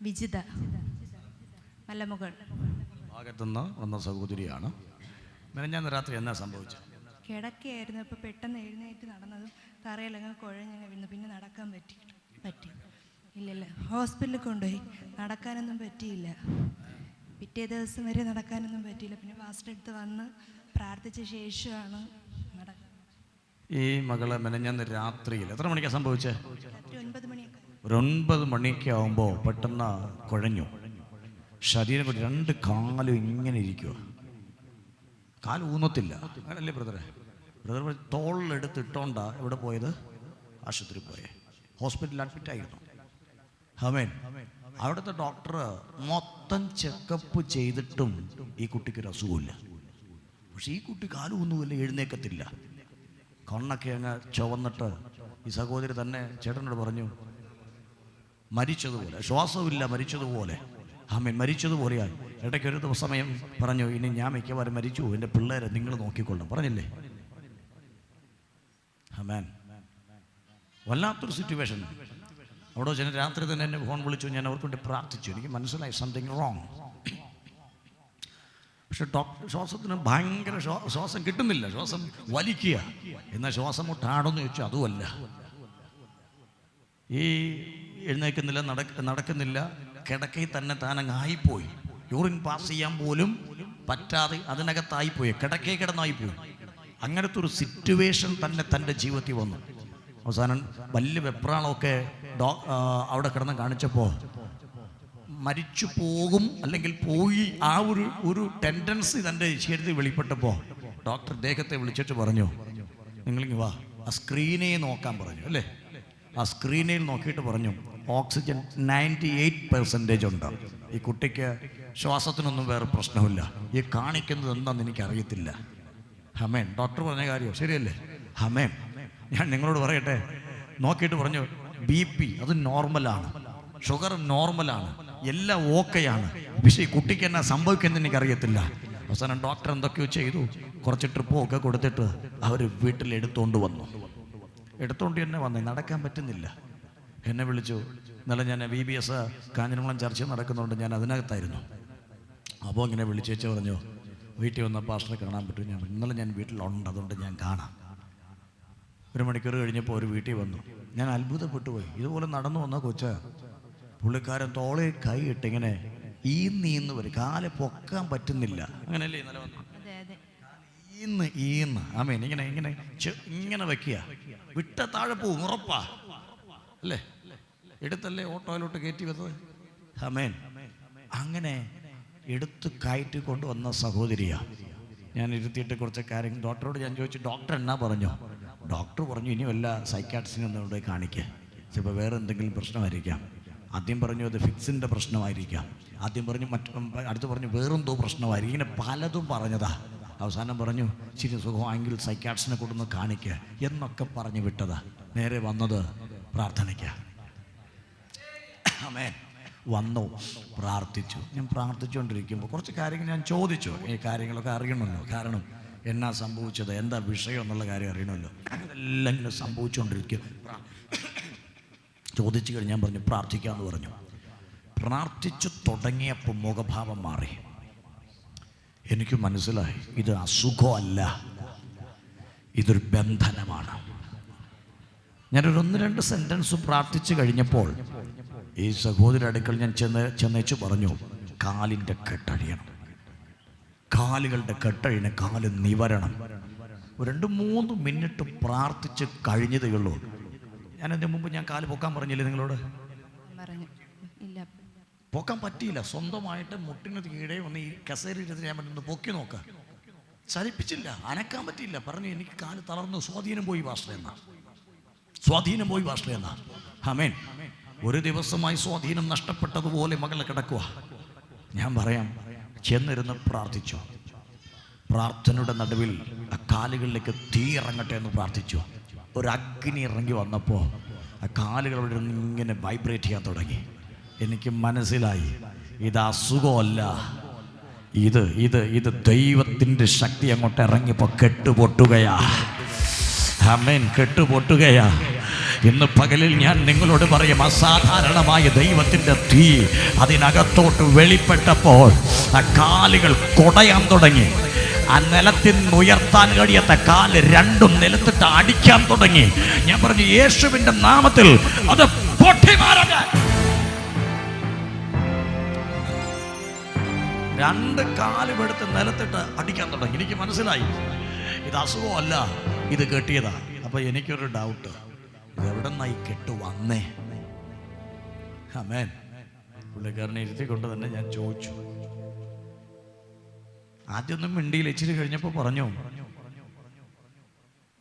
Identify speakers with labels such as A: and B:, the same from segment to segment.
A: വിജിത. മലമുകൾ
B: ഭാഗത്തുനിന്ന് വന്ന സഹോദരിയാണ്. മെനഞ്ഞാന്ന് രാത്രി എന്നാ സംഭവിച്ചത്?
A: കിടക്കയായിരുന്നു. ഇപ്പോൾ പെട്ടെന്ന് എഴുന്നേറ്റ് നടന്നതും തറയിലങ്ങ് കുഴഞ്ഞങ്ങ് വീണു. പിന്നെ നടക്കാൻ പറ്റി. പറ്റി. ഇല്ലല്ല. ഹോസ്പിറ്റലിൽ കൊണ്ടുപോയി. നടക്കാനൊന്നും പറ്റിയില്ല. പിറ്റേ ദിവസം വരെ നടക്കാനൊന്നും പറ്റിയില്ല. പിന്നെ ഫാസ്റ്റ് എടുത്ത് വന്ന് പ്രാർത്ഥിച്ച ശേഷമാണ് നടക്കുന്നത്.
B: ഈ മകളെ മെനഞ്ഞാന്ന് രാത്രിയിൽ എത്ര മണിക്കാണ് സംഭവിച്ചത്
A: രാത്രി ഒൻപത് മണിയൊക്കെ.
B: ഒരു ഒൻപത് മണിയൊക്കെ ആകുമ്പോൾ പെട്ടെന്ന് കുഴഞ്ഞു. ശരീരം കൊണ്ട് രണ്ട് കാലും ഇങ്ങനെ ഇരിക്കുക കാൽ ഊന്നത്തില്ല. അങ്ങനല്ലേ ബ്രദറെ? ബ്രദർ തോളിലെടുത്ത് ഇട്ടോണ്ടാ എവിടെ പോയത്? ആശുപത്രി പോയേ. ഹോസ്പിറ്റലിൽ അഡ്മിറ്റ് ആയിരുന്നു. ഹമേൻ അവിടുത്തെ ഡോക്ടർ മൊത്തം ചെക്കപ്പ് ചെയ്തിട്ടും ഈ കുട്ടിക്ക് ഒരു അസുഖമില്ല പക്ഷെ ഈ കുട്ടി കാലൊന്നുമില്ല എഴുന്നേക്കത്തില്ല. കണ്ണൊക്കെ അങ്ങ് ചുവന്നിട്ട് ഈ സഹോദരി തന്നെ ചേട്ടനോട് പറഞ്ഞു മരിച്ചതുപോലെ. ശ്വാസമില്ല മരിച്ചതുപോലെ. ആമേൻ. മരിച്ചതുപോലെയായി ഇടയ്ക്ക് ഒരു സമയം പറഞ്ഞു ഇനി ഞാൻ മിക്കവാറും മരിച്ചു എന്റെ പിള്ളേരെ നിങ്ങൾ നോക്കിക്കൊള്ളണം. പറഞ്ഞില്ലേ? ആമേൻ. വല്ലാത്തൊരു സിറ്റുവേഷൻ അവിടെ വെച്ച് രാത്രി തന്നെ എന്നെ ഫോൺ വിളിച്ചു. ഞാൻ അവർക്ക് വേണ്ടി പ്രാർത്ഥിച്ചു. എനിക്ക് മനസ്സിലായി സംതിങ് റോങ് പക്ഷെ ഡോക്ടർ ശ്വാസത്തിന് ഭയങ്കര ശ്വാ- ശ്വാസം കിട്ടുന്നില്ല. ശ്വാസം വലിക്കുക. എന്നാൽ ശ്വാസം മുട്ടാണെന്ന് ചോദിച്ചു. അതുമല്ല. ഈ എഴുന്നേൽക്കുന്നില്ല നടക്ക നടക്കുന്നില്ല. കിടക്കയിൽ തന്നെ താനങ്ങ് ആയിപ്പോയി. യൂറിൻ പാസ് ചെയ്യാൻ പോലും പറ്റാതെ അതിനകത്തായിപ്പോയി. കിടക്കയിൽ കിടന്നായിപ്പോയി. അങ്ങനത്തെ ഒരു സിറ്റുവേഷൻ തന്നെ തന്റെ ജീവിതത്തിൽ വന്നു. അവസാനം വലിയ വെപ്രാളമൊക്കെ ഡോ അവിടെ കിടന്ന് കാണിച്ചപ്പോൾ മരിച്ചു പോകും അല്ലെങ്കിൽ പോയി ആ ഒരു ഒരു ടെൻഡൻസി തന്റെ ശരീരത്തിൽ വെളിപ്പെട്ടപ്പോൾ ഡോക്ടർ ദേഹത്തെ വിളിച്ചിട്ട് പറഞ്ഞു നിങ്ങളിങ്ങ് വാ ആ സ്ക്രീനെ നോക്കാൻ പറഞ്ഞു അല്ലേ? ആ സ്ക്രീനിൽ നോക്കിയിട്ട് പറഞ്ഞു ഓക്സിജൻ നയന്റി എയ്റ്റ് പെർസെന്റേജ് ഉണ്ട്. ഈ കുട്ടിക്ക് ശ്വാസത്തിനൊന്നും വേറെ പ്രശ്നമില്ല. ഈ കാണിക്കുന്നത് എന്താണെന്ന് എനിക്കറിയത്തില്ല. ഹമേൻ ഡോക്ടർ പറഞ്ഞ കാര്യം ശരിയല്ലേ? ഹമേൻ ഞാൻ നിങ്ങളോട് പറയട്ടെ. നോക്കിയിട്ട് പറഞ്ഞു ബി പി അത് നോർമലാണ്. ഷുഗർ നോർമലാണ്. എല്ലാം ഓക്കെയാണ്. പക്ഷേ ഈ കുട്ടിക്ക് എന്നാ സംഭവിക്കുന്നത് എനിക്കറിയത്തില്ല. അവസാനം ഡോക്ടർ എന്തൊക്കെയോ ചെയ്തു. കുറച്ച് ട്രിപ്പും ഒക്കെ കൊടുത്തിട്ട് അവർ വീട്ടിൽ എടുത്തുകൊണ്ട് വന്നു. എടുത്തുകൊണ്ട് എന്നെ വന്നേ നടക്കാൻ പറ്റുന്നില്ല. എന്നെ വിളിച്ചു. ഇന്നലെ ഞാൻ ബി ബി എസ് കാഞ്ഞിരംകുളം ചർച്ച നടക്കുന്നുണ്ട് ഞാൻ അതിനകത്തായിരുന്നു. അപ്പോൾ ഇങ്ങനെ വിളിച്ചേച്ച് പറഞ്ഞു വീട്ടിൽ വന്ന പാസ്റ്ററെ കാണാൻ പറ്റും ഞാൻ ഇന്നലെ ഞാൻ വീട്ടിലുണ്ട് അതുകൊണ്ട് ഞാൻ കാണാം. ഒരു മണിക്കൂർ കഴിഞ്ഞപ്പോൾ ഒരു വീട്ടിൽ വന്നു. ഞാൻ അത്ഭുതപ്പെട്ടു പോയി. ഇതുപോലെ നടന്നു വന്ന കൊച്ച പുള്ളിക്കാരൻ തോളെ കൈ ഇട്ടിങ്ങനെ നീന്ന് വരും. കാലെ പൊക്കാൻ പറ്റുന്നില്ല. അങ്ങനെയല്ലേ ഇന്നലെ വന്നു ഈന്ന് ഈന്ന്. ആമേൻ. ഇങ്ങനെ ഇങ്ങനെ ഇങ്ങനെ വെക്കുക വിട്ട താഴെ പോവും ഉറപ്പാ. അല്ലേ? എടുത്തല്ലേ ഓട്ടോയിലോട്ട് കയറ്റി വെച്ചത് ഹമേൻ അങ്ങനെ എടുത്ത് കയറ്റി കൊണ്ടുവന്ന സഹോദരിയാ. ഞാൻ ഇരുത്തിയിട്ട് കുറച്ച് കാര്യം ഡോക്ടറോട് ഞാൻ ചോദിച്ചു ഡോക്ടർ എന്നാ പറഞ്ഞു? ഡോക്ടർ പറഞ്ഞു ഇനി വല്ല സൈക്കാട്രിസ്റ്റിനെ ഒന്ന് ഇവിടെ കാണിക്കുക ചിലപ്പോൾ വേറെ എന്തെങ്കിലും പ്രശ്നമായിരിക്കാം. ആദ്യം പറഞ്ഞു അത് ഫിക്സിന്റെ പ്രശ്നമായിരിക്കാം. ആദ്യം പറഞ്ഞു മറ്റു അടുത്ത് പറഞ്ഞു വേറെന്തോ പ്രശ്നമായിരിക്കും. ഇങ്ങനെ പലതും പറഞ്ഞതാ. അവസാനം പറഞ്ഞു ശരി സുഖമാണെങ്കിൽ സൈക്കാട്സിനെ കൊണ്ടൊന്ന് കാണിക്കുക എന്നൊക്കെ പറഞ്ഞു വിട്ടതാ. നേരെ വന്നത് പ്രാർത്ഥനയ്ക്ക്. ആമേൻ. വന്നു പ്രാർത്ഥിച്ചു. ഞാൻ പ്രാർത്ഥിച്ചുകൊണ്ടിരിക്കുമ്പോൾ കുറച്ച് കാര്യങ്ങൾ ഞാൻ ചോദിച്ചു. ഈ കാര്യങ്ങളൊക്കെ അറിയണമല്ലോ. കാരണം എന്നാ സംഭവിച്ചത്? എന്താ വിഷയം എന്നുള്ള കാര്യം അറിയണമല്ലോ. എല്ലാം ഇങ്ങനെ സംഭവിച്ചുകൊണ്ടിരിക്കും ചോദിച്ചു കഴിഞ്ഞ് ഞാൻ പറഞ്ഞു പ്രാർത്ഥിക്കാമെന്ന് പറഞ്ഞു. പ്രാർത്ഥിച്ചു തുടങ്ങിയപ്പോൾ മുഖഭാവം മാറി. എനിക്ക് മനസ്സിലായി. ഇത് അസുഖമല്ല. ഇതൊരു ബന്ധനമാണ്. ഞാനൊരു ഒന്ന് രണ്ട് സെന്റൻസ് പ്രാർത്ഥിച്ചു കഴിഞ്ഞപ്പോൾ ഈ സഹോദര അടുക്കൽ ഞാൻ ചെന്ന് ചെന്നേച്ച് പറഞ്ഞു കാലിന്റെ കെട്ടഴിയണം. കാലുകളുടെ കെട്ടഴിയണം കാൽ നിവരണം. രണ്ട് മൂന്ന് മിനിറ്റ് പ്രാർത്ഥിച്ച് കഴിഞ്ഞതേ ഉള്ളൂ. ഞാൻ അതിന് മുമ്പ് ഞാൻ കാൽ പൊക്കാൻ പറഞ്ഞില്ലേ നിങ്ങളോട്? പൊക്കാൻ പറ്റിയില്ല. സ്വന്തമായിട്ട് മുട്ടിന് കീഴേ ഒന്ന് ഈ കസേര ഇരുന്ന് ഞാൻ പറ്റുന്നു പൊക്കി നോക്കാം. ചലിപ്പിച്ചില്ല അനക്കാൻ പറ്റിയില്ല. പറഞ്ഞു എനിക്ക് കാൽ തളർന്നു. സ്വാധീനം പോയി ഭാഷ സ്വാധീനം പോയി ഭാഷ എന്നാ. ഹമേൻ ഒരു ദിവസമായി സ്വാധീനം നഷ്ടപ്പെട്ടതുപോലെ മകളെ കിടക്കുക ഞാൻ പറയാം ചെന്നിരുന്ന് പ്രാർത്ഥിച്ചു. പ്രാർത്ഥനയുടെ നടുവിൽ ആ കാലുകളിലേക്ക് തീ ഇറങ്ങട്ടെ എന്ന് പ്രാർത്ഥിച്ചു. ഒരു അഗ്നി ഇറങ്ങി വന്നപ്പോൾ ആ കാലുകൾ ഇങ്ങനെ വൈബ്രേറ്റ് ചെയ്യാൻ തുടങ്ങി. എനിക്ക് മനസ്സിലായി. ഇത് അസുഖമല്ല. ഇത് ഇത് ഇത് ദൈവത്തിന്റെ ശക്തി അങ്ങോട്ട് ഇറങ്ങിയപ്പോൾ കെട്ടുപൊട്ടുകയാ. അമ്മേൻ കെട്ടുപൊട്ടുകയാ. ഇന്ന് പകലിൽ ഞാൻ നിങ്ങളോട് പറയും അസാധാരണമായ ദൈവത്തിന്റെ തീ അതിനകത്തോട്ട് വെളിപ്പെട്ടപ്പോൾ ആ കാലുകൾ കൊടയാൻ തുടങ്ങി. ആ നിലത്തിൽ ഉയർത്താൻ കഴിയാത്ത കാൽ രണ്ടും നിലത്തിട്ട് അടിക്കാൻ തുടങ്ങി. ഞാൻ പറഞ്ഞു യേശുവിന്റെ നാമത്തിൽ അത് പൊട്ടിമാറട്ടെ രണ്ട് കാലും എടുത്ത് നിലത്തിട്ട് അടിക്കാൻ തുടങ്ങി. എനിക്ക് മനസ്സിലായി. ഇത് അസുഖമല്ല ഇത് കെട്ടിയതാ. അപ്പൊ എനിക്കൊരു ഡൗട്ട് എവിടെ നിന്നായി കെട്ട് വന്നേ? അമേൻ പുള്ളിക്കാരനെ ഇരുത്തിക്കൊണ്ട് തന്നെ ഞാൻ ചോദിച്ചു. ആദ്യമൊന്നും മിണ്ടിയിൽ ഇച്ചിരി കഴിഞ്ഞപ്പോൾ പറഞ്ഞു.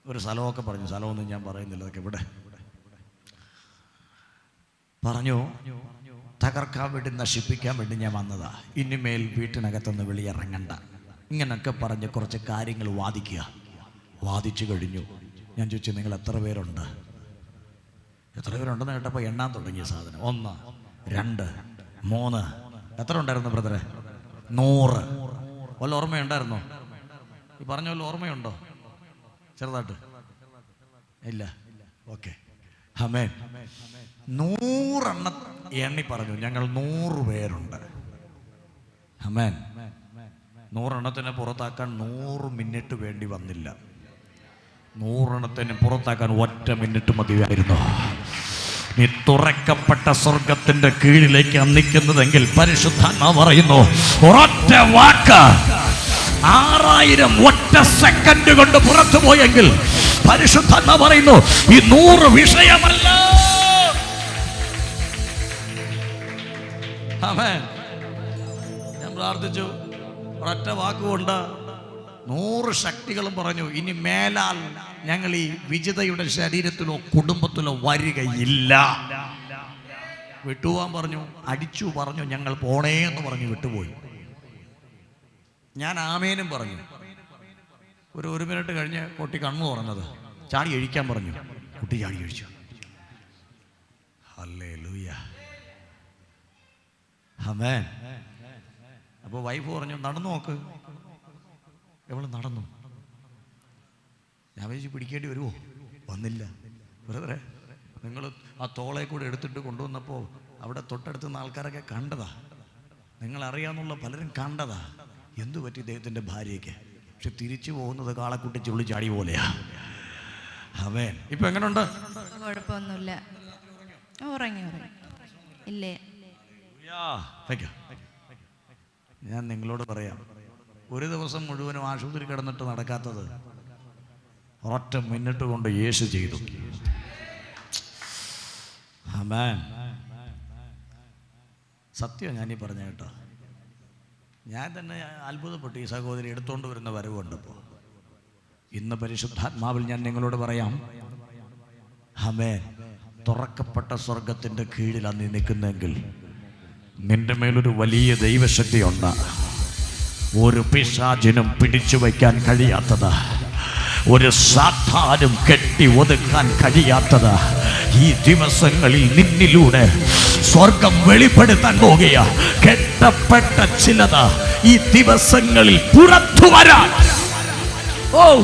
B: ഒരു സ്ഥലമൊക്കെ പറഞ്ഞു. സ്ഥലമൊന്നും ഞാൻ പറയുന്നില്ല അതൊക്കെ ഇവിടെ. പറഞ്ഞു തകർക്കാൻ വേണ്ടി നശിപ്പിക്കാൻ വേണ്ടി ഞാൻ വന്നതാ. ഇനിമേൽ വീട്ടിനകത്തുനിന്ന് വെളിയിറങ്ങണ്ട. ഇങ്ങനൊക്കെ പറഞ്ഞ് കുറച്ച് കാര്യങ്ങൾ വാദിക്കുക. വാദിച്ചു കഴിഞ്ഞു. ഞാൻ ചോദിച്ചു നിങ്ങൾ എത്ര പേരുണ്ട്? എത്ര പേരുണ്ടെന്ന് കേട്ടപ്പോൾ എണ്ണാൻ തുടങ്ങിയ സാധനം. ഒന്ന് രണ്ട് മൂന്ന്. എത്ര ഉണ്ടായിരുന്നു ബ്രദറെ? നൂറ്. വല്ല ഓർമ്മയുണ്ടായിരുന്നോ? ഈ പറഞ്ഞ വല്ല ഓർമ്മയുണ്ടോ? ചെറുതായിട്ട്. ഇല്ല. ഓക്കെ. ഹമേ നൂറെണ്ണ എണ്ണി പറഞ്ഞു ഞങ്ങൾ നൂറ് പേരുണ്ട്. ഹമേൻ നൂറെണ്ണത്തിനെ പുറത്താക്കാൻ നൂറ് മിനിറ്റ് വേണ്ടി വന്നില്ല. നൂറെണ്ണത്തിന് പുറത്താക്കാൻ ഒറ്റ മിനിറ്റ് മതിയായിരുന്നു. നീ തുറക്കപ്പെട്ട സ്വർഗത്തിന്റെ കീഴിലേക്ക് അന്നിക്കുന്നതെങ്കിൽ പരിശുദ്ധാത്മ പറയുന്നു ഒരൊറ്റ വാക്ക് ആറായിരം ഒറ്റ സെക്കൻഡ് കൊണ്ട് പുറത്തു പോയെങ്കിൽ പരിശുദ്ധാത്മ പറയുന്നു ഈ നൂറ് വിഷയമല്ല. ആമേൻ. ഞാൻ പ്രാർത്ഥിച്ചു. ഒരൊറ്റ വാക്കുകൊണ്ട് നൂറ് ശക്തികളും പറഞ്ഞു. ഇനി മേലാൽ ഞങ്ങൾ ഈ വിജിതയുടെ ശരീരത്തിലോ കുടുംബത്തിലോ വരികയില്ല. വിട്ടുപോകാൻ പറഞ്ഞു. അടിച്ചു പറഞ്ഞു. ഞങ്ങൾ പോണേ എന്ന് പറഞ്ഞു വിട്ടുപോയി. ഞാൻ ആമേനും പറഞ്ഞു. ഒരു ഒരു മിനിറ്റ് കഴിഞ്ഞ് കുട്ടി കണ്ണു തുറന്നത്. ചാടി കഴിക്കാൻ പറഞ്ഞു. കുട്ടി ചാടി കഴിച്ചു അല്ലേ ലൂയ അമേൻ അപ്പോൾ വൈഫ് പറഞ്ഞു നടന്നു നോക്ക്. എവൾ നടന്നു? ഞാൻ വിചാരിച്ചു പിടിക്കേണ്ടി വരുമോ വന്നില്ല. ബ്രദറെ നിങ്ങൾ ആ തോളെ കൂടെ എടുത്തിട്ട് കൊണ്ടുവന്നപ്പോൾ അവിടെ തൊട്ടടുത്ത ആൾക്കാരൊക്കെ കണ്ടതാ. നിങ്ങൾ അറിയാന്നുള്ള പലരും കണ്ടതാ. എന്തു പറ്റി ഇദ്ദേഹത്തിന്റെ ഭാര്യയ്ക്ക്? പക്ഷെ തിരിച്ചു പോകുന്നത് കാളക്കുട്ടി ചുള്ളി ചാടി പോലെയാ. അവൻ ഇപ്പൊ എങ്ങനെയുണ്ട്
A: കുഴപ്പമൊന്നുമില്ല. ഇല്ലേ.
B: ഞാൻ നിങ്ങളോട് പറയാം. ഒരു ദിവസം മുഴുവനും ആശുപത്രി കിടന്നിട്ട് നടക്കാത്തത് ഒറ്റ മിനിറ്റ് കൊണ്ട് യേശു ചെയ്തു. സത്യം ഞാനീ പറഞ്ഞ കേട്ടോ. ഞാൻ തന്നെ അത്ഭുതപ്പെട്ടു ഈ സഹോദരി എടുത്തുകൊണ്ട് വരുന്ന വരവ് കണ്ടപ്പോൾ ഇന്ന് പരിശുദ്ധാത്മാവിൽ ഞാൻ നിങ്ങളോട് പറയാം. ഹമേ തുറക്കപ്പെട്ട സ്വർഗത്തിന്റെ കീഴിലാണ് നീ നിൽക്കുന്നെങ്കിൽ നിന്റെ മേലൊരു വലിയ ദൈവശക്തിയുണ്ട്. ഒരു പിശാചിനും പിടിച്ചു വയ്ക്കാൻ കഴിയാത്തത്. ഒരു സാധാനും കെട്ടി ഒതുക്കാൻ കഴിയാത്തത്. ഈ ദിവസങ്ങളിൽ നിന്നിലൂടെ സ്വർഗം വെളിപ്പെടുത്താൻ പോകുക കെട്ടപ്പെട്ട ചിലത് ഈ ദിവസങ്ങളിൽ പുറത്തു വരാൻ. ഓ